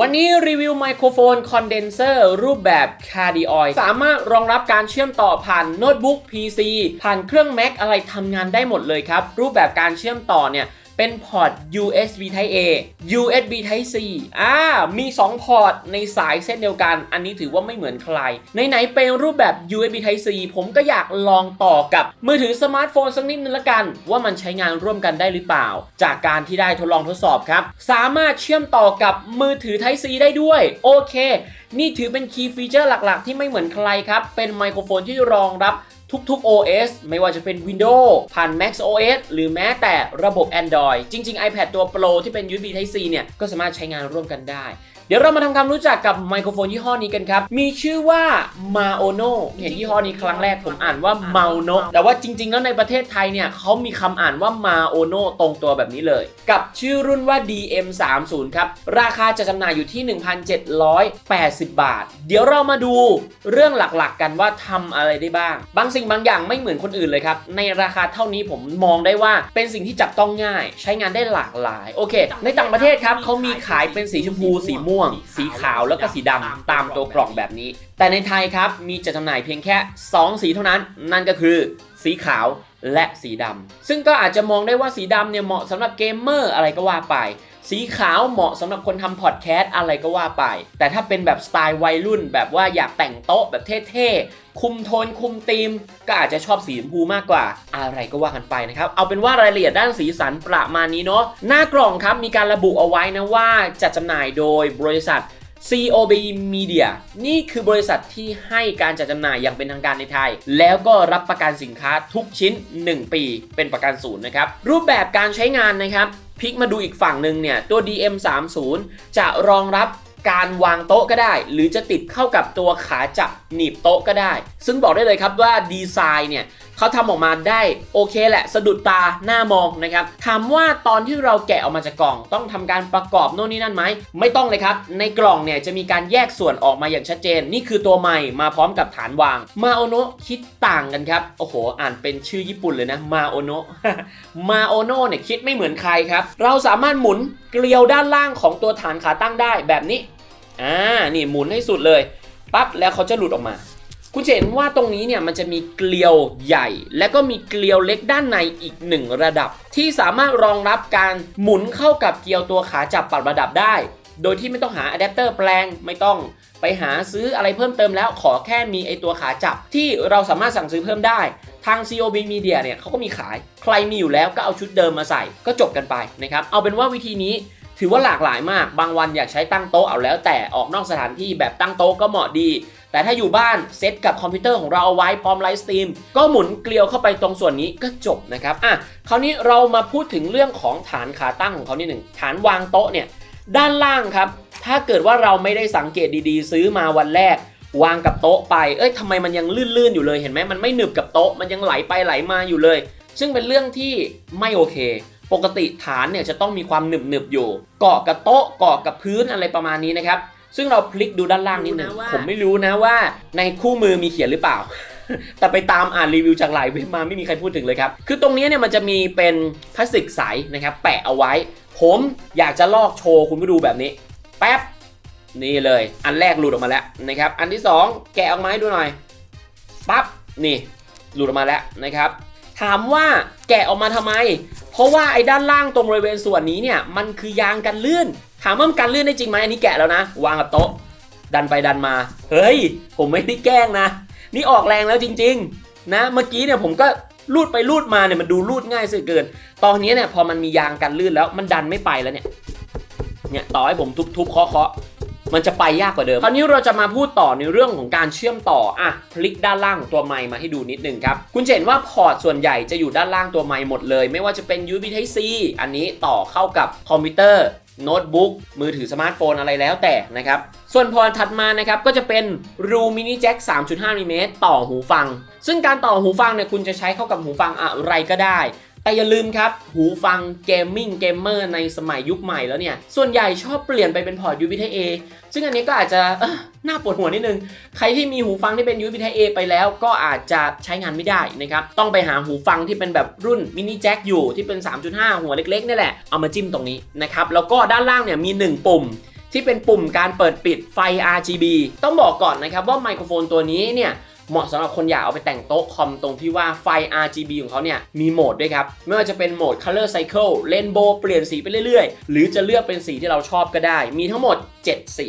วันนี้รีวิวไมโครโฟนคอนเดนเซอร์รูปแบบคาร์ดิออยสามารถรองรับการเชื่อมต่อผ่านโน้ตบุ๊ก PC ผ่านเครื่อง Mac อะไรทำงานได้หมดเลยครับ รูปแบบการเชื่อมต่อเนี่ย เป็นพอร์ต USB Type A USB Type C อ่า มี 2 พอร์ตในสายเส้นเดียวกัน อันนี้ถือว่าไม่เหมือนใคร ไหนๆเป็นรูปแบบ USB Type C ผมก็อยากลองต่อกับมือถือสมาร์ทโฟนสักนิดนึงละกัน ว่ามันใช้งานร่วมกันได้หรือเปล่า จากการที่ได้ทดลองทดสอบครับ สามารถเชื่อมต่อกับมือถือ Type C ได้ด้วย โอเค นี่ถือเป็นคีย์ฟีเจอร์หลักๆ ที่ไม่เหมือนใครครับ เป็นไมโครโฟนที่รองรับ ทุกๆ OS ไม่ว่าจะเป็น Windows ผ่าน Mac OS หรือแม้แต่ระบบ Android จริง ๆ iPad ตัว Pro ที่เป็น USB Type C เนี่ย ก็สามารถใช้งานร่วมกันได้เดี๋ยวเรามาทำความรู้จักกับไมโครโฟนยี่ห้อนี้กันครับ มีชื่อว่า Maono เห็นยี่ห้อนี้ครั้งแรกผมอ่านว่า Maono แต่ว่าจริง ๆ แล้วในประเทศไทยเนี่ยเขามีคำอ่านว่า Maono ตรงตัวแบบนี้เลย กับชื่อรุ่นว่า DM30 ครับ ราคาจะจำหน่ายอยู่ที่ 1,780 บาท เดี๋ยวเรามาดูเรื่องหลักๆ กันว่าทำอะไรได้บ้าง บางสิ่งบางอย่างไม่เหมือนคนอื่นเลยครับ ในราคาเท่านี้ผมมองได้ว่าเป็นสิ่งที่จับต้องง่าย ใช้งานได้หลากหลาย โอเค ในต่างประเทศครับเขามีขายเป็นสีชมพู สีม่วง สีขาวแล้วก็สีดำตามตัวกล่องแบบนี้ แต่ในไทยครับมีจัดจำหน่ายเพียงแค่ 2 สีเท่านั้น นั่นก็คือ สีขาว และสีดำซึ่งก็อาจจะมองได้ว่าสีดำเนี่ยเหมาะสำหรับเกมเมอร์อะไรก็ว่าไป สีขาวเหมาะสำหรับคนทำพอดแคสต์อะไรก็ว่าไป แต่ถ้าเป็นแบบสไตล์วัยรุ่น แบบว่าอยากแต่งโต๊ะแบบเท่ๆ คุมโทนคุมธีม ก็อาจจะชอบสีชมพูมากกว่า อะไรก็ว่ากันไปนะครับ เอาเป็นว่ารายละเอียดด้านสีสันประมาณนี้เนาะหน้ากล่องครับมีการระบุเอาไว้นะว่าจะจำหน่ายโดยบริษัท COB Media นี่คือบริษัทที่ให้การจัดจำหน่ายอย่างเป็นทางการในไทย แล้วก็รับประกันสินค้าทุกชิ้น 1 ปี เป็นประกันศูนย์นะครับ รูปแบบการใช้งานนะครับพลิกมาดูอีกฝั่งหนึ่งเนี่ย ตัว DM30 จะรองรับการวางโต๊ะก็ได้ หรือจะติดเข้ากับตัวขาจับหนีบโต๊ะก็ได้ ซึ่งบอกได้เลยครับว่าดีไซน์เนี่ย เขาทำออกมาได้โอเคแหละ สะดุดตาหน้ามองนะครับถามว่าตอนที่เราแกะออกมาจากกล่องต้องทำการประกอบโน่นนี่นั่นไหมไม่ต้องเลยครับ ในกล่องเนี่ยจะมีการแยกส่วนออกมาอย่างชัดเจน นี่คือตัวใหม่มาพร้อมกับฐานวางมาโอโนะคิดต่างกันครับโอ้โห อ่านเป็นชื่อญี่ปุ่นเลยนะมาโอโนะมาโอโนะเนี่ยคิดไม่เหมือนใครครับ เราสามารถหมุนเกลียวด้านล่างของตัวฐานขาตั้งได้แบบนี้อ่านี่หมุนให้สุดเลยปั๊บแล้วเขาจะหลุดออกมา คุณจะเห็นว่าตรงนี้เนี่ยมันจะมีเกลียวใหญ่ และก็มีเกลียวเล็กด้านในอีกหนึ่งระดับ ที่สามารถรองรับการหมุนเข้ากับเกลียวตัวขาจับปรับระดับได้ โดยที่ไม่ต้องหาอะแดปเตอร์แปลงไม่ต้องไปหาซื้ออะไรเพิ่มเติมแล้วขอแค่มีไอตัวขาจับที่เราสามารถสั่งซื้อเพิ่มได้ ทาง COB Media เนี่ยเขาก็มีขาย ใครมีอยู่แล้วก็เอาชุดเดิมมาใส่ก็จบกันไปนะครับเอาเป็นว่าวิธีนี้ถือว่าหลากหลายมาก บางวันอยากใช้ตั้งโต๊ะเอาแล้วแต่ออกนอกสถานที่แบบตั้งโต๊ะก็เหมาะดี แต่ถ้าอยู่บ้านเซตกับคอมพิวเตอร์ของเราเอาไว้พร้อมไลฟ์สตรีมก็หมุนเกลียวเข้าไปตรงส่วนนี้ก็จบนะครับอะคราวนี้เรามาพูดถึงเรื่องของฐานขาตั้งของเขานิดหนึ่งฐานวางโต๊ะเนี่ยด้านล่างครับถ้าเกิดว่าเราไม่ได้สังเกตดีๆ ซื้อมาวันแรก วางกับโต๊ะไป เอ้ยทำไมมันยังลื่นๆอยู่เลยเห็นไหมมันไม่หนึบกับโต๊ะมันยังไหลไปไหลมาอยู่เลย ซึ่งเป็นเรื่องที่ไม่โอเค ปกติฐานเนี่ยจะต้องมีความหนึบหนึบๆอยู่ เกาะกับโต๊ะเกาะกับพื้นอะไรประมาณนี้นะครับ ซึ่งเราพลิกดูด้านล่างนิดหนึ่งรู้นะว่าผมไม่รู้นะว่าในคู่มือมีเขียนหรือเปล่า แต่ไปตามอ่านรีวิวจากหลายเว็บมาไม่มีใครพูดถึงเลยครับ คือตรงนี้เนี่ยมันจะมีเป็นพลาสติกใสนะครับ แปะเอาไว้ ผมอยากจะลอกโชว์คุณผู้ดูแบบนี้ แป๊บ นี่เลย อันแรกหลุดออกมาแล้วนะครับ อันที่สองแกะออกมาให้ดูหน่อย ปั๊บ นี่ หลุดออกมาแล้วนะครับ ถามว่าแกะออกมาทำไม เพราะว่าไอ้ด้านล่างตรงบริเวณส่วนนี้เนี่ย มันคือยางกันลื่น ถามว่ามันกันลื่นได้จริงไหมอันนี้แกะแล้วนะ วางกับโต๊ะ ดันไปดันมา เฮ้ย ผมไม่ได้แกล้งนะ นี่ออกแรงแล้วจริง ๆ นะ เมื่อกี้เนี่ยผมก็ลูดไปลูดมาเนี่ยมันดูลูดง่ายเสียเกิน ตอนนี้เนี่ยพอมันมียางกันลื่นแล้วมันดันไม่ไปแล้วเนี่ย เนี่ยต่อให้ผมทุบๆเคาะๆมันจะไปยากกว่าเดิม คราวนี้เราจะมาพูดต่อในเรื่องของการเชื่อมต่ออะพลิกด้านล่างของตัวไมค์มาให้ดูนิดนึงครับ คุณจะเห็นว่าพอร์ตส่วนใหญ่จะอยู่ด้านล่างตัวไมค์หมดเลย ไม่ว่าจะเป็น USB Type C อันนี้ต่อเข้ากับคอมพิวเตอร์ โน้ตบุ๊กมือถือสมาร์ทโฟนอะไรแล้วแต่นะครับ ส่วนพอร์ตถัดมานะครับก็จะเป็นรูมินิแจ็ค3.5มิลลิเมตรต่อหูฟัง ซึ่งการต่อหูฟังเนี่ยคุณจะใช้เข้ากับหูฟังอะไรก็ได้ แต่อย่าลืมครับ หูฟังเกมมิ่งเกมเมอร์ในสมัยยุคใหม่แล้วเนี่ย ส่วนใหญ่ชอบเปลี่ยนไปเป็นพอร์ต USB-A ซึ่งอันนี้ก็อาจจะน่าปวดหัวนิดนึง ใครที่มีหูฟังที่เป็น USB-A ไปแล้วก็อาจจะใช้งานไม่ได้นะครับ ต้องไปหาหูฟังที่เป็นแบบรุ่นมินิแจ็คอยู่ที่เป็น 3.5 หัวเล็กๆนี่แหละ เอามาจิ้มตรงนี้นะครับ แล้วก็ด้านล่างเนี่ยมี 1 ปุ่มที่เป็นปุ่มการเปิดปิดไฟ RGB ต้องบอกก่อนนะครับว่าไมโครโฟนตัวนี้เนี่ย เหมาะสำหรับคนอยากเอาไปแต่งโต๊ะคอมตรงที่ว่าไฟ RGB ของเขาเนี่ยมีโหมดด้วยครับ ไม่ว่าจะเป็นโหมด Color Cycle Rainbow เปลี่ยนสีไปเรื่อยๆ หรือจะเลือกเป็นสีที่เราชอบก็ได้ มีทั้งหมด 7 สี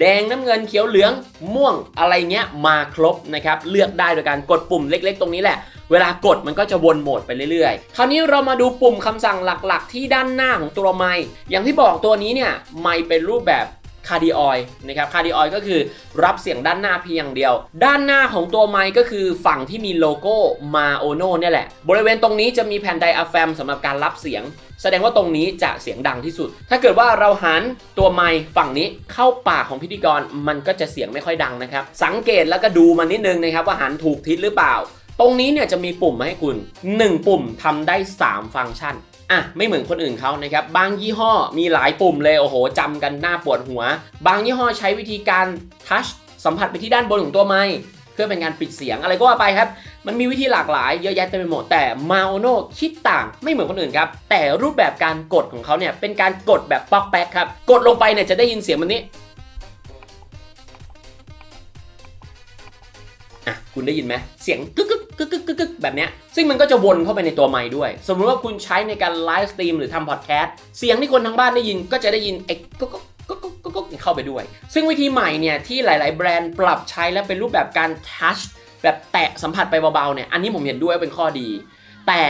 แดงน้ำเงินเขียวเหลืองม่วงอะไรเงี้ยมาครบนะครับ เลือกได้โดยการกดปุ่มเล็กๆ ตรงนี้แหละ เวลากดมันก็จะวนโหมดไปเรื่อยๆ คราวนี้เรามาดูปุ่มคำสั่งหลักๆ ที่ด้านหน้าของตัวไมค์อย่างที่บอกตัวนี้เนี่ยไมเป็นรูปแบบ คาร์ดิออยนะครับคาร์ดิออยก็คือรับเสียงด้านหน้าเพียงอย่างเดียว ด้านหน้าของตัวไมค์ก็คือฝั่งที่มีโลโก้มาโอโนเนี่ยแหละ บริเวณตรงนี้จะมีแผ่นไดอะแฟมสำหรับการรับเสียง แสดงว่าตรงนี้จะเสียงดังที่สุด ถ้าเกิดว่าเราหันตัวไมค์ฝั่งนี้เข้าปากของพิธีกรมันก็จะเสียงไม่ค่อยดังนะครับ สังเกตแล้วก็ดูมันนิดนึงนะครับว่าหันถูกทิศหรือเปล่า ตรงนี้เนี่ยจะมีปุ่มมาให้คุณ 1 ปุ่มทำได้ 3 ฟังก์ชัน อะไม่เหมือนคนอื่นเขานะครับบางยี่ห้อมีหลายปุ่มเลยโอ้โหจำกันหน้าปวดหัว บางยี่ห้อใช้วิธีการทัชสัมผัสไปที่ด้านบนของตัวไมค์เพื่อเป็นการปิดเสียงอะไรก็ว่าไปครับ มันมีวิธีหลากหลายเยอะแยะเต็มไปหมดแต่มาโอโนคิดต่างไม่เหมือนคนอื่นครับ แต่รูปแบบการกดของเขาเนี่ยเป็นการกดแบบป๊อกแป๊กครับ กดลงไปเนี่ยจะได้ยินเสียงแบบนี้ คุณได้ยินไหมเสียงกึกกึกกึกกึกกึกกึกแบบเนี้ยซึ่งมันก็จะวนเข้าไปในตัวไมค์ด้วย สมมติว่าคุณใช้ในการไลฟ์สตรีมหรือทำพอดแคสต์เสียงที่คนทั้งบ้านได้ยินก็จะได้ยินเอ็กกึกกึกกึกกึกเข้าไปด้วย ซึ่งวิธีใหม่เนี่ยที่หลาย ๆ แบรนด์ปรับใช้และเป็นรูปแบบการทัชแบบแตะสัมผัสไปเบา ๆ เนี่ย อันนี้ผมเห็นด้วยว่าเป็นข้อดี แต่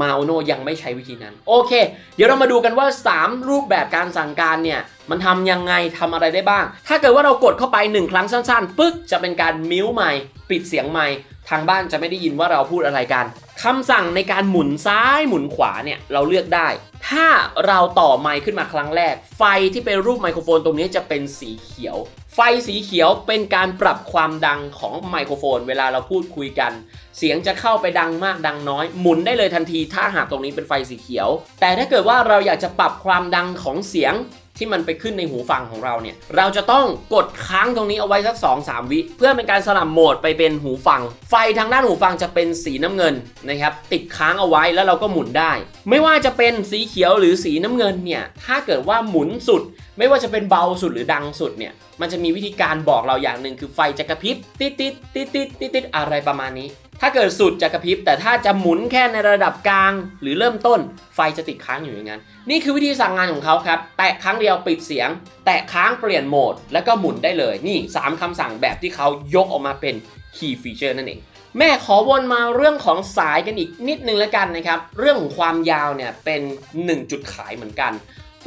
มาโอโนยังไม่ใช้วิธีนั้น โอเค เดี๋ยวเรามาดูกันว่า 3 รูปแบบการสั่งการเนี่ย มันทำยังไงทำอะไรได้บ้าง ถ้าเกิดว่าเรากดเข้าไป1ครั้งสั้นๆ ปึ๊กจะเป็นการมิวไมค์ปิดเสียงไมค์ทางบ้านจะไม่ได้ยินว่าเราพูดอะไรกันคำสั่งในการหมุนซ้ายหมุนขวาเนี่ยเราเลือกได้ ถ้าเราต่อไมค์ขึ้นมาครั้งแรก ไฟที่เป็นรูปไมโครโฟนตรงนี้จะเป็นสีเขียว ไฟสีเขียวเป็นการปรับความดังของไมโครโฟน เวลาเราพูดคุยกัน เสียงจะเข้าไปดังมากดังน้อย หมุนได้เลยทันที ถ้าหากตรงนี้เป็นไฟสีเขียว แต่ถ้าเกิดว่าเราอยากจะปรับความดังของเสียง ที่มันไปขึ้นในหูฟังของเราเนี่ย เราจะต้องกดค้างตรงนี้เอาไว้สัก 2-3 วิ เพื่อเป็นการสลับโหมดไปเป็นหูฟัง ไฟทางด้านหูฟังจะเป็นสีน้ำเงินนะครับ ติดค้างเอาไว้แล้วเราก็หมุนได้ ไม่ว่าจะเป็นสีเขียวหรือสีน้ำเงินเนี่ย ถ้าเกิดว่าหมุนสุด ไม่ว่าจะเป็นเบาสุดหรือดังสุดเนี่ย มันจะมีวิธีการบอกเราอย่างหนึ่งคือไฟจะกระพริบติดติดติดติดติดติดอะไรประมาณนี้ ถ้าเกิดสุดจะกระพริบ แต่ถ้าจะหมุนแค่ในระดับกลาง หรือเริ่มต้นไฟจะติดค้างอยู่อย่างนั้น นี่คือวิธีสั่งงานของเขาครับ แตะครั้งเดียวปิดเสียง แตะค้างเปลี่ยนโหมด แล้วก็หมุนได้เลย นี่ 3คำสั่งแบบที่เขายกออกมาเป็น Key Feature นั่นเอง แม่ขอวนมาเรื่องของสายกันอีกนิดนึงแล้วกันนะครับ เรื่องของความยาวเนี่ยเป็น 1 จุดขายเหมือนกัน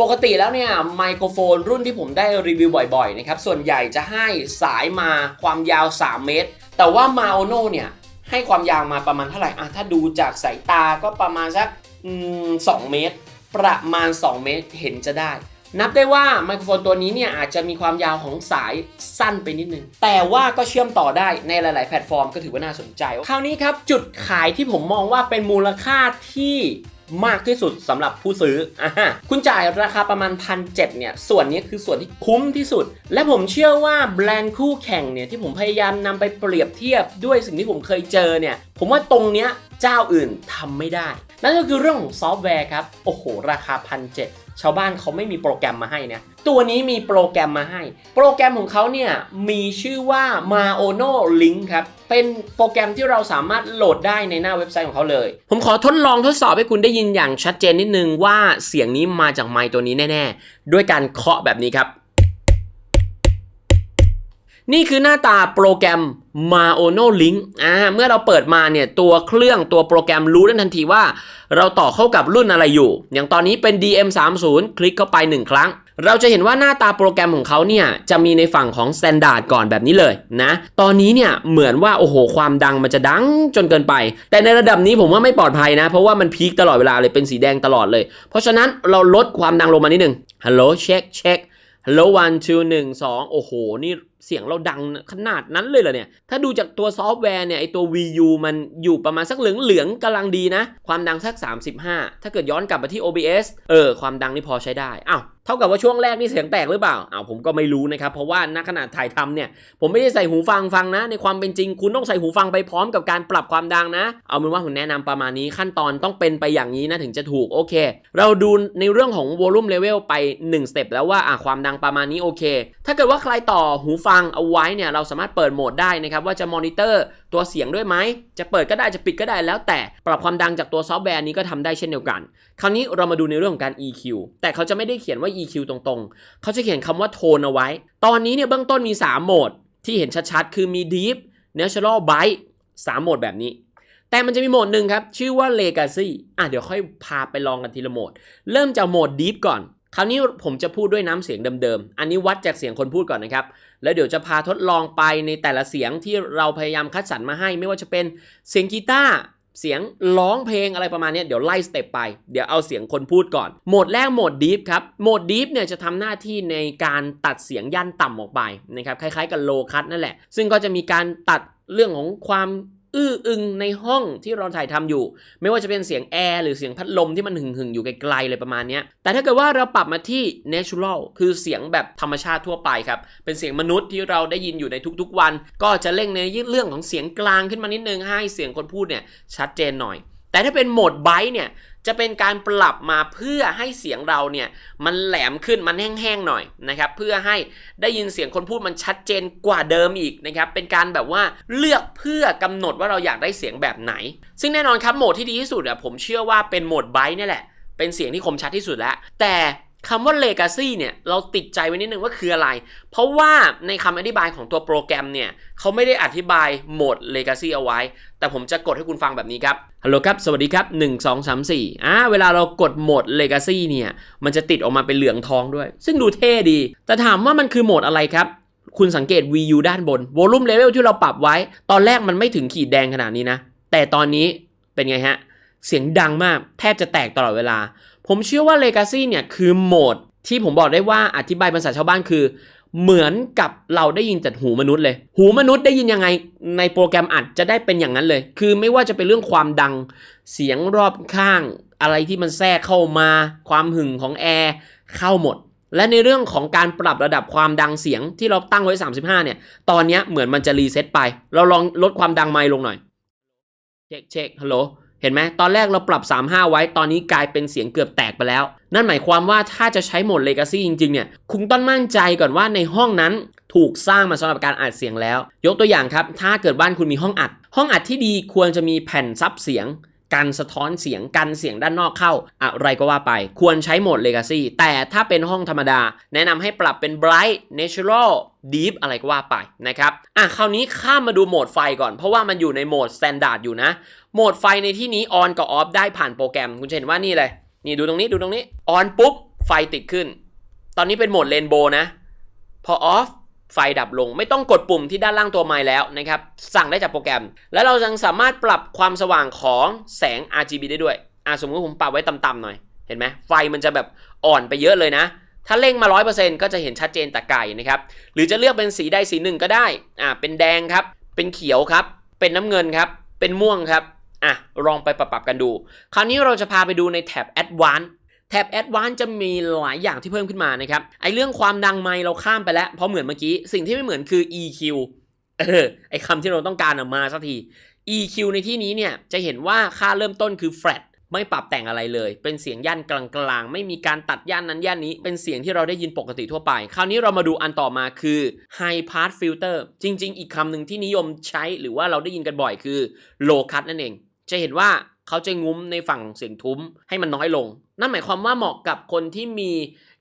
ปกติแล้วเนี่ยไมโครโฟนรุ่นที่ผมได้รีวิวบ่อยๆนะครับส่วนใหญ่จะให้สายมาความยาว 3 เมตร แต่ว่ามาโอโนเนี่ย ให้ความยาวมาประมาณเท่าไหร่อะถ้าดูจากสายตาก็ประมาณสักอืม2เมตร ประมาณ 2 เมตรเห็นจะได้ นับได้ว่าไมโครโฟนตัวนี้เนี่ยอาจจะมีความยาวของสายสั้นไปนิดนึง แต่ว่าก็เชื่อมต่อได้ในหลาย ๆ แพลตฟอร์มก็ถือว่าน่าสนใจ คราวนี้ครับจุดขายที่ผมมองว่าเป็นมูลค่าที่ มากที่สุดสำหรับผู้ซื้ออ่าฮะคุณจ่ายราคาประมาณพันเเนี่ย ส่วนนี้คือส่วนที่คุ้มที่สุด และผมเชื่อว่าแบรนด์คู่แข่งเนี่ยที่ผมพยายามนำไปเปรียบเทียบด้วยสิ่งที่ผมเคยเจอเนี่ย ผมว่าตรงเนี้ยเจ้าอื่นทำไม่ได้ นั่นก็คือเรื่องของซอฟต์แวร์ครับ โอ้โห ราคาพันเชาวบ้านเขาไม่มีโปรแกรมมาให้นะ ตัวนี้มีโปรแกรมมาให้ โปรแกรมของเขาเนี่ยมีชื่อว่า Maono Link ครับ เป็นโปรแกรมที่เราสามารถโหลดได้ในหน้าเว็บไซต์ของเขาเลย ผมขอทดลองทดสอบให้คุณได้ยินอย่างชัดเจนนิดนึงว่าเสียงนี้มาจากไมค์ตัวนี้แน่ ๆ ด้วยการเคาะแบบนี้ครับ นี่คือหน้าตาโปรแกรม Maono Link อ่าเมื่อเราเปิดมาเนี่ยตัวเครื่องตัวโปรแกรมรู้ได้ทันทีว่า เราต่อเข้ากับรุ่นอะไรอยู่ อย่างตอนนี้เป็น DM30 คลิกเข้าไป 1 ครั้ง เราจะเห็นว่าหน้าตาโปรแกรมของเขาเนี่ยจะมีในฝั่งของ Standard ก่อนแบบนี้เลยนะ ตอนนี้เนี่ยเหมือนว่า โอ้โห ความดังมันจะดังจนเกินไป แต่ในระดับนี้ผมว่าไม่ปลอดภัยนะ เพราะว่ามันพีคตลอดเวลาเลยเป็นสีแดงตลอดเลย เพราะฉะนั้นเราลดความดังลงมานิดนึงฮัลโหลเช็คเช็คฮัลโหลวันทูหนึ่งสองโอ้โหนี่ เสียงเราดังขนาดนั้นเลยเหรอเนี่ย ถ้าดูจากตัวซอฟต์แวร์เนี่ยไอตัว VU มันอยู่ประมาณสักเหลืองเหลืองๆกำลังดีนะ ความดังสัก 35 ถ้าเกิดย้อนกลับมาที่ OBS เออ ความดังนี่พอใช้ได้ อ้าว เท่ากับว่าช่วงแรกนี่เสียงแตกหรือเปล่าอ้าวผมก็ไม่รู้นะครับ เพราะว่าณขณะถ่ายทำเนี่ย ผมไม่ได้ใส่หูฟังฟังนะ ในความเป็นจริงคุณต้องใส่หูฟังไปพร้อมกับการปรับความดังนะ เอาเป็นว่าผมแนะนำประมาณนี้ขั้นตอนต้องเป็นไปอย่างนี้นะถึงจะถูกโอเค เราดูในเรื่องของ volume level ไป1 step แล้วว่าอะความดังประมาณนี้โอเค ถ้าเกิดว่าใครต่อหูฟังเอาไว้เนี่ยเราสามารถเปิดโหมดได้นะครับว่าจะมอนิเตอร์ตัวเสียงด้วยไหม จะเปิดก็ได้จะปิดก็ได้แล้วแต่ปรับความดังจากตัวซอฟต์แวร์นี้ก็ทำได้เช่นเดียวกัน คราวนี้เรามาดูในเรื่องของการ EQ แต่เขาจะไม่ได้เขียนว่า EQ ตรงๆ เขาจะเขียนคำว่าโทนเอาไว้ ตอนนี้เนี่ยเบื้องต้นมี 3 โหมด ที่เห็นชัดๆ คือมี Deep Natural Bright 3โหมดแบบนี้ แต่มันจะมีโหมดหนึ่งครับ ชื่อว่า Legacy อะเดี๋ยวค่อยพาไปลองกันทีละโหมด เริ่มจากโหมด Deep ก่อน คราวนี้ผมจะพูดด้วยน้ำเสียงเดิมๆ อันนี้วัดจากเสียงคนพูดก่อนนะครับ แล้วเดี๋ยวจะพาทดลองไปในแต่ละเสียงที่เราพยายามคัดสรรมาให้ ไม่ว่าจะเป็นเสียงกีตาร์เสียงร้องเพลงอะไรประมาณนี้เดี๋ยวไล่สเต็ปไป เดี๋ยวเอาเสียงคนพูดก่อน โหมดแรกโหมดดีฟครับ โหมดดีฟเนี่ยจะทำหน้าที่ในการตัดเสียงย่านต่ำออกไปนะครับ คล้ายๆกับโลคัตนั่นแหละ ซึ่งก็จะมีการตัดเรื่องของความ อื้ออึงในห้องที่เราถ่ายทำอยู่ ไม่ว่าจะเป็นเสียงแอร์หรือเสียงพัดลมที่มันหึ่งๆอยู่ไกลๆเลยประมาณนี้แต่ถ้าเกิดว่าเราปรับมาที่ natural คือเสียงแบบธรรมชาติทั่วไปครับเป็นเสียงมนุษย์ที่เราได้ยินอยู่ในทุกๆวัน ก็จะเร่งในเรื่องของเสียงกลางขึ้นมานิดนึงให้เสียงคนพูดเนี่ยชัดเจนหน่อย แต่ถ้าเป็นโหมดไบต์เนี่ย จะเป็นการปรับมาเพื่อให้เสียงเราเนี่ยมันแหลมขึ้นมันแห้งๆหน่อยนะครับเพื่อให้ได้ยินเสียงคนพูดมันชัดเจนกว่าเดิมอีกนะครับเป็นการแบบว่าเลือกเพื่อกำหนดว่าเราอยากได้เสียงแบบไหน ซึ่งแน่นอนครับโหมดที่ดีที่สุดอะผมเชื่อว่าเป็นโหมดไบต์เนี่ยแหละเป็นเสียงที่คมชัดที่สุดแล้ว แต่ คำว่า legacy เนี่ยเราติดใจไว้นิดนึงว่าคืออะไร เพราะว่าในคำอธิบายของตัวโปรแกรมเนี่ยเขาไม่ได้อธิบายโหมด legacy เอาไว้ แต่ผมจะกดให้คุณฟังแบบนี้ครับ ฮัลโหลครับ สวัสดีครับ 1 2 3 4อ่าเวลาเรากดโหมด legacy เนี่ยมันจะติดออกมาเป็นเหลืองทองด้วย ซึ่งดูเท่ดี แต่ถามว่ามันคือโหมดอะไรครับคุณสังเกต VU ด้านบน volume level ที่เราปรับไว้ ตอนแรกมันไม่ถึงขีดแดงขนาดนี้นะ แต่ตอนนี้เป็นไงฮะ เสียงดังมาก แทบจะแตกตลอดเวลา ผมเชื่อว่า Legacy เนี่ยคือโหมดที่ผมบอกได้ว่าอธิบายภาษาชาวบ้านคือ เหมือนกับเราได้ยินจากหูมนุษย์เลย หูมนุษย์ได้ยินยังไงในโปรแกรมอัดจะได้เป็นอย่างนั้นเลย คือไม่ว่าจะเป็นเรื่องความดัง เสียงรอบข้าง อะไรที่มันแทรกเข้ามา ความหึงของแอร์เข้าหมด และในเรื่องของการปรับระดับความดังเสียงที่เราตั้งไว้ 35 เนี่ย ตอนนี้เหมือนมันจะรีเซ็ตไป เราลองลดความดังไมค์ลงหน่อย เช็คเช็คฮัลโหล เห็นไหมตอนแรกเราปรับ 35 ไว้ตอนนี้กลายเป็นเสียงเกือบแตกไปแล้ว นั่นหมายความว่าถ้าจะใช้โหมด Legacy จริงๆเนี่ยคุณต้องมั่นใจก่อนว่าในห้องนั้นถูกสร้างมาสำหรับการอัดเสียงแล้ว ยกตัวอย่างครับ ถ้าเกิดบ้านคุณมีห้องอัด ห้องอัดที่ดีควรจะมีแผ่นซับเสียง กันสะท้อนเสียงกันเสียงด้านนอกเข้า อะไรก็ว่าไป ควรใช้โหมด Legacy แต่ถ้าเป็นห้องธรรมดา แนะนำให้ปรับเป็น Bright Natural Deep อะไรก็ว่าไปนะครับ อะคราวนี้ข้ามมาดูโหมดไฟก่อน เพราะว่ามันอยู่ในโหมด Standard อยู่นะ โหมดไฟในที่นี้ On กับ Off ได้ผ่านโปรแกรม คุณจะเห็นว่านี่เลย นี่ดูตรงนี้ดูตรงนี้ On ปุ๊บไฟติดขึ้น ตอนนี้เป็นโหมด Rainbow นะ พอ Off ไฟดับลง ไม่ต้องกดปุ่มที่ด้านล่างตัวไม้แล้วนะครับ สั่งได้จากโปรแกรม แล้วเรายังสามารถปรับความสว่างของแสง RGB ได้ด้วยอะสมมติผมปรับไว้ต่ำๆหน่อย เห็นไหมไฟมันจะแบบอ่อนไปเยอะเลยนะ ถ้าเร่งมา 100%ก็จะเห็นชัดเจนแต่ไกลนะครับ หรือจะเลือกเป็นสีใดสีหนึ่งก็ได้อ่าเป็นแดงครับ เป็นเขียวครับ เป็นน้ำเงินครับ เป็นม่วงครับอะลองไปปรับๆกันดู คราวนี้เราจะพาไปดูในแท็บ Advanced แท็บ Advanced จะมีหลายอย่างที่เพิ่มขึ้นมานะครับ ไอเรื่องความดังไมค์เราข้ามไปแล้ว เพราะเหมือนเมื่อกี้ สิ่งที่ไม่เหมือนคือ EQ เออไอคำที่เราต้องการออกมาสักที EQ ในที่นี้เนี่ยจะเห็นว่าค่าเริ่มต้นคือ flat ไม่ปรับแต่งอะไรเลย เป็นเสียงย่านกลางๆ ไม่มีการตัดย่านนั้นย่านนี้ เป็นเสียงที่เราได้ยินปกติทั่วไป คราวนี้เรามาดูอันต่อมาคือ high pass filter จริง ๆ อีกคำหนึ่งที่นิยมใช้หรือว่าเราได้ยินกันบ่อยคือ low cut นั่นเอง จะเห็นว่าเขาจะงุ้มในฝั่งเสียงทุ้มให้มันน้อยลง นั่นหมายความว่าเหมาะกับคนที่มี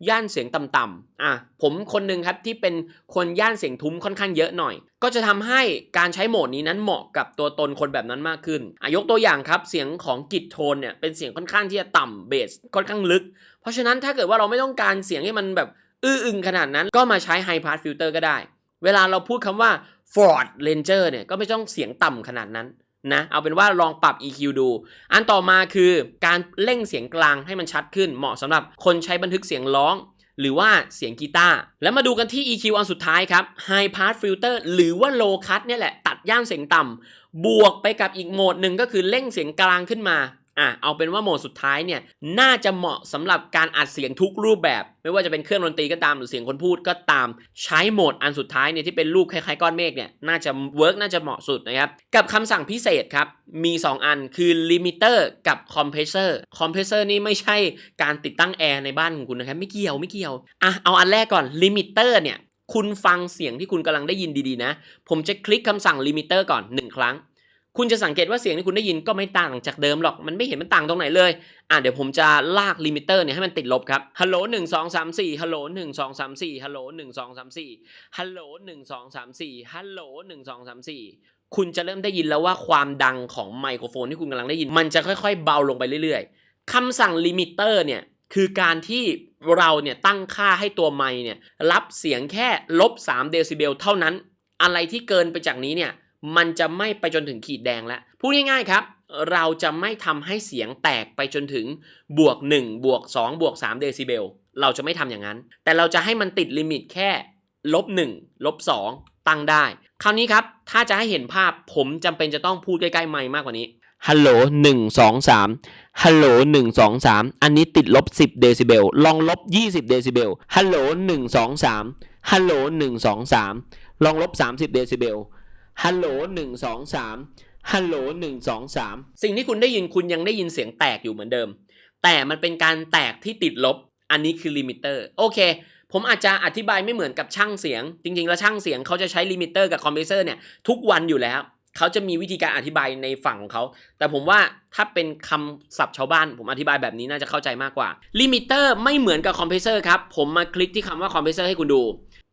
ย่านเสียงต่ำๆอะผมคนหนึ่งครับที่เป็นคนย่านเสียงทุ้มค่อนข้างเยอะหน่อย ก็จะทำให้การใช้โหมดนี้นั้นเหมาะกับตัวตนคนแบบนั้นมากขึ้นอะยกตัวอย่างครับเสียงของกิจโทนเนี่ยเป็นเสียงค่อนข้างที่จะต่ำเบสค่อนข้างลึก เพราะฉะนั้นถ้าเกิดว่าเราไม่ต้องการเสียงให้มันแบบอื้ออึงขนาดนั้นก็มาใช้ High Pass Filter ก็ได้ เวลาเราพูดคำว่า Ford Ranger เนี่ยก็ไม่ต้องเสียงต่ำขนาดนั้น นะเอาเป็นว่าลองปรับ EQ ดู อันต่อมาคือการเร่งเสียงกลางให้มันชัดขึ้น เหมาะสำหรับคนใช้บันทึกเสียงร้อง หรือว่าเสียงกีตาร์แล้วมาดูกันที่ EQ อันสุดท้ายครับ High Pass Filter หรือว่า Low Cut เนี่ยแหละตัดย่านเสียงต่ำบวกไปกับอีกโหมดหนึ่งก็คือเร่งเสียงกลางขึ้นมา อะเอาเป็นว่าโหมดสุดท้ายเนี่ยน่าจะเหมาะสำหรับการอัดเสียงทุกรูปแบบ ไม่ว่าจะเป็นเครื่องดนตรีก็ตามหรือเสียงคนพูดก็ตาม ใช้โหมดอันสุดท้ายเนี่ยที่เป็นรูปคล้ายๆก้อนเมฆเนี่ยน่าจะเวิร์กน่าจะเหมาะสุดนะครับกับคำสั่งพิเศษครับมี 2 อันคือ limiter กับ compressor compressor นี่ไม่ใช่การติดตั้งแอร์ในบ้านของคุณนะครับไม่เกี่ยวไม่เกี่ยวอะเอาอันแรกก่อน limiter เนี่ยคุณฟังเสียงที่คุณกำลังได้ยินดีๆนะ ผมจะคลิกคำสั่ง limiter ก่อน 1 ครั้ง คุณจะสังเกตว่าเสียงที่คุณได้ยินก็ไม่ต่างจากเดิมหรอก มันไม่เห็นมันต่างตรงไหนเลย อะเดี๋ยวผมจะลากลิมิเตอร์เนี่ยให้มันติดลบครับ ฮัลโหลหนึ่งสองสามสี่ฮัลโหลหนึ่งสองสามสี่ฮัลโหลหนึ่งสองสามสี่ฮัลโหลหนึ่งสองสามสี่ฮัลโหลหนึ่งสองสามสี่คุณจะเริ่มได้ยินแล้วว่าความดังของไมโครโฟนที่คุณกำลังได้ยิน มันจะค่อยๆ เบาลงไปเรื่อยๆคำสั่งลิมิเตอร์เนี่ยคือการที่เราเนี่ยตั้งค่าให้ตัวไมค์เนี่ยรับเสียงแค่ลบ3เดซิเบลเท่านั้น อะไรที่เกินไปจากนี้เนี่ย มันจะไม่ไปจนถึงขีดแดงแล้วพูดง่ายๆครับ เราจะไม่ทำให้เสียงแตกไปจนถึงบวก1บวก2บวก3เดซิเบลเราจะไม่ทำอย่างนั้น แต่เราจะให้มันติดลิมิตแค่ลบ1ลบ2ตั้งได้ คราวนี้ครับ ถ้าจะให้เห็นภาพผมจำเป็นจะต้องพูดใกล้ๆไมค์มากกว่านี้ฮัลโหลหนึ่งสองสามฮัลโหลหนึ่งสองสามอันนี้ติดลบสิบเดซิเบล ลองลบยี่สิบเดซิเบล ฮัลโหลหนึ่งสองสามฮัลโหลหนึ่งสองสามลองลบสามสิบเดซิเบล ฮัลโหลหนึ่งสองสามฮัลโหลหนึ่งสองสามสิ่งที่คุณได้ยินคุณยังได้ยินเสียงแตกอยู่เหมือนเดิม แต่มันเป็นการแตกที่ติดลบ อันนี้คือลิมิเตอร์ โอเค ผมอาจจะอธิบายไม่เหมือนกับช่างเสียง จริงๆ แล้วช่างเสียงเขาจะใช้ลิมิเตอร์กับคอมเพรสเซอร์เนี่ยทุกวันอยู่แล้วเขาจะมีวิธีการอธิบายในฝั่งของเขา แต่ผมว่าถ้าเป็นคำศัพท์ชาวบ้าน ผมอธิบายแบบนี้น่าจะเข้าใจมากกว่า ลิมิเตอร์ไม่เหมือนกับคอมเพรสเซอร์ครับ ผมมาคลิกที่คำว่าคอมเพรสเซอร์ให้คุณดู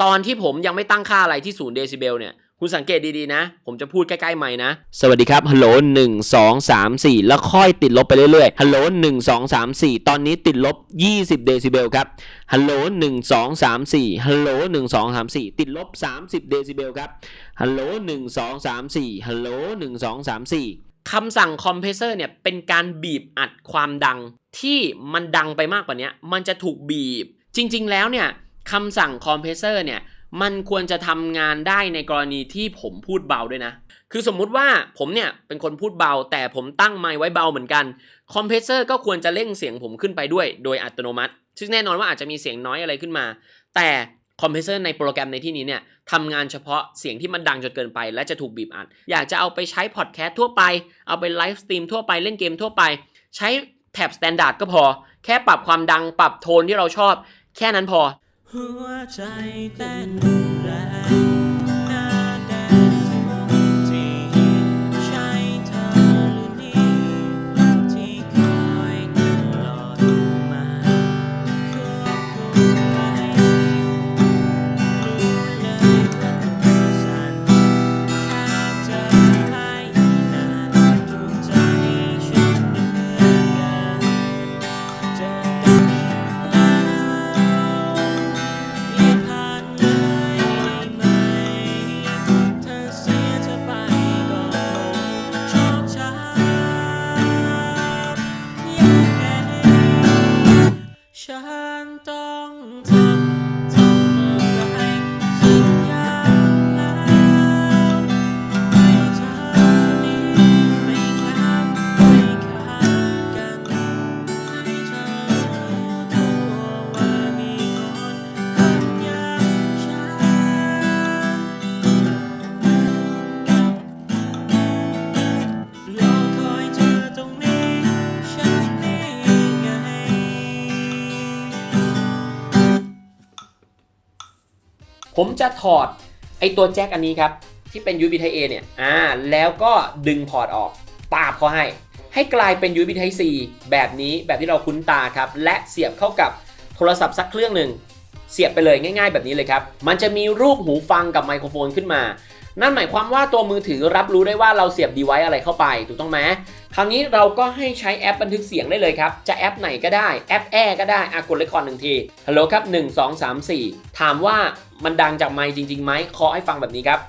ตอนที่ผมยังไม่ตั้งค่าอะไรที่0เดซิเบลเนี่ย คุณสังเกตดีๆนะ ผมจะพูดใกล้ๆไมค์นะ สวัสดีครับ ฮัลโหลหนึ่งสองสามสี่แล้วค่อยติดลบไปเรื่อยๆ ฮัลโหลหนึ่งสองสามสี่ตอนนี้ติดลบยี่สิบเดซิเบลครับ ฮัลโหลหนึ่งสองสามสี่ฮัลโหลหนึ่งสองสามสี่ติดลบสามสิบเดซิเบลครับ ฮัลโหลหนึ่งสองสามสี่ฮัลโหลหนึ่งสองสามสี่คำสั่งคอมเพรสเซอร์เนี่ยเป็นการบีบอัดความดังที่มันดังไปมากกว่านี้มันจะถูกบีบ จริง ๆ แล้วเนี่ยคำสั่งคอมเพรสเซอร์เนี่ย มันควรจะทำงานได้ในกรณีที่ผมพูดเบาด้วยนะ คือสมมุติว่าผมเนี่ยเป็นคนพูดเบา แต่ผมตั้งไมค์ไว้เบาเหมือนกัน คอมเพรสเซอร์ก็ควรจะเร่งเสียงผมขึ้นไปด้วยโดยอัตโนมัติ ซึ่งแน่นอนว่าอาจจะมีเสียงน้อยอะไรขึ้นมา แต่คอมเพรสเซอร์ในโปรแกรมในที่นี้เนี่ยทำงานเฉพาะเสียงที่มันดังจนเกินไป และจะถูกบีบอัด อยากจะเอาไปใช้พอดแคสต์ทั่วไป เอาไปไลฟ์สตรีมทั่วไปเล่นเกมทั่วไป ใช้แท็บสแตนดาร์ดก็พอ แค่ปรับความดังปรับโทนที่เราชอบ แค่นั้นพอ หัวใจเต้น ผมจะถอดไอตัวแจ็คอันนี้ครับ ที่เป็น USB Type A เนี่ยอ่าแล้วก็ดึงพอร์ตออกปาบเขาให้ ให้กลายเป็น USB Type C แบบนี้แบบที่เราคุ้นตาครับ และเสียบเข้ากับโทรศัพท์สักเครื่องหนึ่งเสียบไปเลยง่าย ๆ แบบนี้เลยครับ มันจะมีรูปหูฟังกับไมโครโฟนขึ้นมา นั่นหมายความว่าตัวมือถือรับรู้ได้ว่าเราเสียบดีไวซ์อะไรเข้าไป ถูกต้องไหมคราวนี้เราก็ให้ใช้แอปบันทึกเสียงได้เลยครับ จะแอปไหนก็ได้ แอปแอร์ก็ได้อากดเลคคอร์หนึ่งที ฮัลโหลครับ 1 2 3 4 ถามว่า มันดังจากไมค์จริงๆไหมเคาะให้ฟังแบบนี้ครับ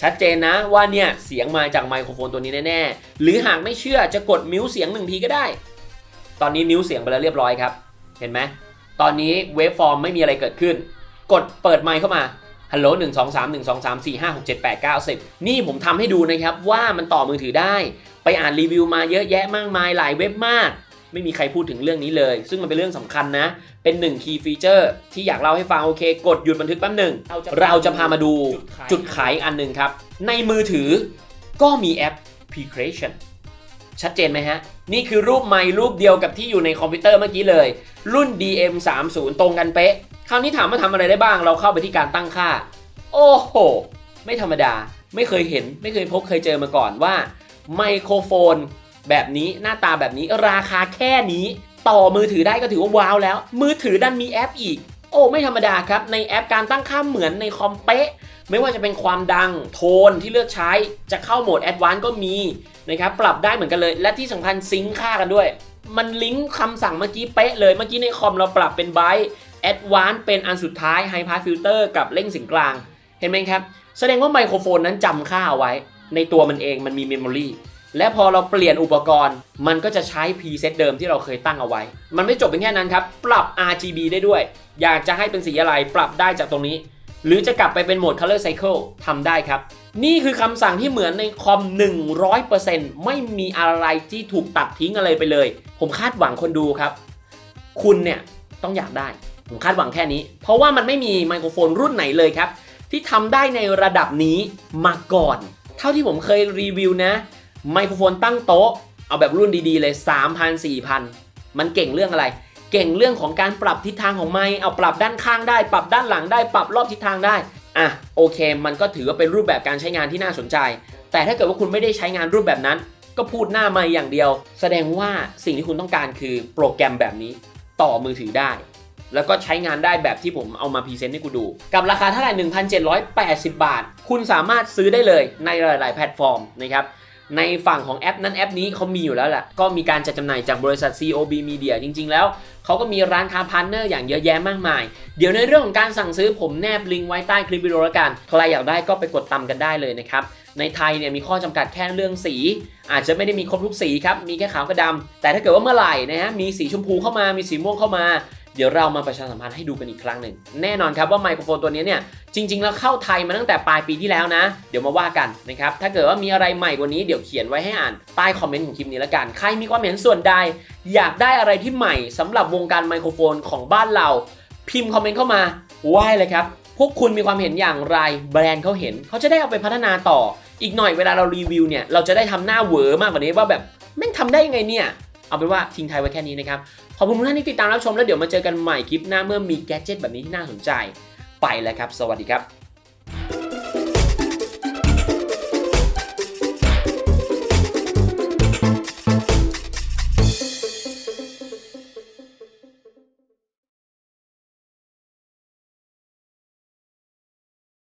ชัดเจนนะว่าเนี่ยเสียงมาจากไมโครโฟนตัวนี้แน่ๆ หรือหากไม่เชื่อจะกดมิวเสียงหนึ่งทีก็ได้ ตอนนี้มิวเสียงไปแล้วเรียบร้อยครับ เห็นไหมตอนนี้เวฟฟอร์มไม่มีอะไรเกิดขึ้น กดเปิดไมค์เข้ามาฮัลโหล1 2 3 1 2 3 4 5 6 7 8 9 10 นี่ผมทำให้ดูนะครับว่ามันต่อมือถือได้ ไปอ่านรีวิวมาเยอะแยะมากมายหลายเว็บมาก ไม่มีใครพูดถึงเรื่องนี้เลย ซึ่งมันเป็นเรื่องสำคัญนะ เป็นหนึ่ง key feature ที่อยากเล่าให้ฟังโอเค กดหยุดบันทึกแป๊บหนึ่ง เราจะพามาดูจุดขายอันหนึ่งครับ ในมือถือก็มีแอป Precreation ชัดเจนไหมฮะ นี่คือรูปไมค์รูปเดียวกับที่อยู่ในคอมพิวเตอร์เมื่อกี้เลย รุ่น DM 3 0 ตรงกันเป๊ะ คราวนี้ถามว่าทำอะไรได้บ้าง เราเข้าไปที่การตั้งค่า โอ้โห ไม่ธรรมดา ไม่เคยเห็น ไม่เคยพบเคยเจอมาก่อนว่าไมโครโฟน แบบนี้หน้าตาแบบนี้ราคาแค่นี้ ต่อมือถือได้ก็ถือว่าว้าวแล้ว มือถือดันมีแอปอีก โอ้ไม่ธรรมดาครับ ในแอปการตั้งค่าเหมือนในคอมเป๊ะไม่ว่าจะเป็นความดังโทนที่เลือกใช้จะเข้าโหมดแอดวานซ์ก็มีนะครับปรับได้เหมือนกันเลย และที่สำคัญซิงค์ค่ากันด้วย มันลิงก์คำสั่งเมื่อกี้เป๊ะเลยเมื่อกี้ในคอมเราปรับเป็นไบต์แอดวานซ์เป็นอันสุดท้ายไฮพาสฟิลเตอร์กับเร่งเสียงกลาง เห็นไหมครับ แสดงว่าไมโครโฟนนั้นจำค่าเอาไว้ ในตัวมันเองมันมีเมมโมรี และพอเราเปลี่ยนอุปกรณ์ มันก็จะใช้พรีเซตเดิมที่เราเคยตั้งเอาไว้ มันไม่จบเป็นแค่นั้นครับ ปรับ RGB ได้ด้วย อยากจะให้เป็นสีอะไรปรับได้จากตรงนี้ หรือจะกลับไปเป็นโหมด Color Cycle ทำได้ครับ นี่คือคำสั่งที่เหมือนในคอม 100%ไม่มีอะไรที่ถูกตัดทิ้งอะไรไปเลย ผมคาดหวังคนดูครับ คุณเนี่ยต้องอยากได้ ผมคาดหวังแค่นี้ เพราะว่ามันไม่มีไมโครโฟนรุ่นไหนเลยครับ ที่ทำได้ในระดับนี้มาก่อน เท่าที่ผมเคยรีวิวนะ ไมโครโฟนตั้งโต๊ะ เอาแบบรุ่นดีๆเลย 3,000 4,000 มันเก่งเรื่องอะไร เก่งเรื่องของการปรับทิศทางของไมค์เอาปรับด้านข้างได้ ปรับด้านหลังได้ ปรับรอบทิศทางได้ อะโอเค มันก็ถือว่าเป็นรูปแบบการใช้งานที่น่าสนใจ แต่ถ้าเกิดว่าคุณไม่ได้ใช้งานรูปแบบนั้น ก็พูดหน้าไมค์อย่างเดียว แสดงว่าสิ่งที่คุณต้องการคือโปรแกรมแบบนี้ ต่อมือถือได้แล้วก็ใช้งานได้แบบที่ผมเอามาพรีเซนต์ให้คุณดู กับราคาเท่าไหร่ 1,780 บาท คุณสามารถซื้อได้เลยในหลาย ๆ แพลตฟอร์มนะครับ ในฝั่งของแอปนั้นแอปนี้เขามีอยู่แล้วแหละก็มีการจัดจำหน่ายจากบริษัท COB Media จริง ๆ แล้วเขาก็มีร้านค้าพาร์ทเนอร์อย่างเยอะแยะมากมาย เดี๋ยวในเรื่องของการสั่งซื้อผมแนบลิงก์ไว้ใต้คลิปวิดีโอแล้วกัน ใครอยากได้ก็ไปกดตามกันได้เลยนะครับ ในไทยเนี่ยมีข้อจำกัดแค่เรื่องสี อาจจะไม่ได้มีครบทุกสีครับ มีแค่ขาวกับดำแต่ถ้าเกิดว่าเมื่อไหร่นะฮะมีสีชมพูเข้ามามีสีม่วงเข้ามา เดี๋ยวเรามาประชาสัมพันธ์ให้ดูกันอีกครั้งหนึ่ง แน่นอนครับว่าไมโครโฟนตัวนี้เนี่ยจริง ๆ แล้วเข้าไทยมาตั้งแต่ปลายปีที่แล้วนะ เดี๋ยวมาว่ากันนะครับถ้าเกิดว่ามีอะไรใหม่กว่านี้เดี๋ยวเขียนไว้ให้อ่านใต้คอมเมนต์ของคลิปนี้ละกันใครมีความเห็นส่วนใด อยากได้อะไรที่ใหม่สำหรับวงการไมโครโฟนของบ้านเรา พิมพ์คอมเมนต์เข้ามาว่าเลยครับพวกคุณมีความเห็นอย่างไรแบรนด์เขาเห็นเขาจะได้เอาไปพัฒนาต่อ อีกหน่อยเวลาเรารีวิวเนี่ยเราจะได้ทำหน้าเวอร์มากกว่านี้ว่าแบบแม่งทำได้ยังไงเนี่ย เอาเป็นว่าทิ้งท้ายไว้แค่นี้นะครับ ขอบคุณทุกท่านที่ติดตามรับชมแล้วเดี๋ยวมาเจอกันใหม่คลิปหน้าเมื่อมีแกดเจิตแบบนี้ที่น่าสนใจ ไปแล้วครับ สวัสดีครับ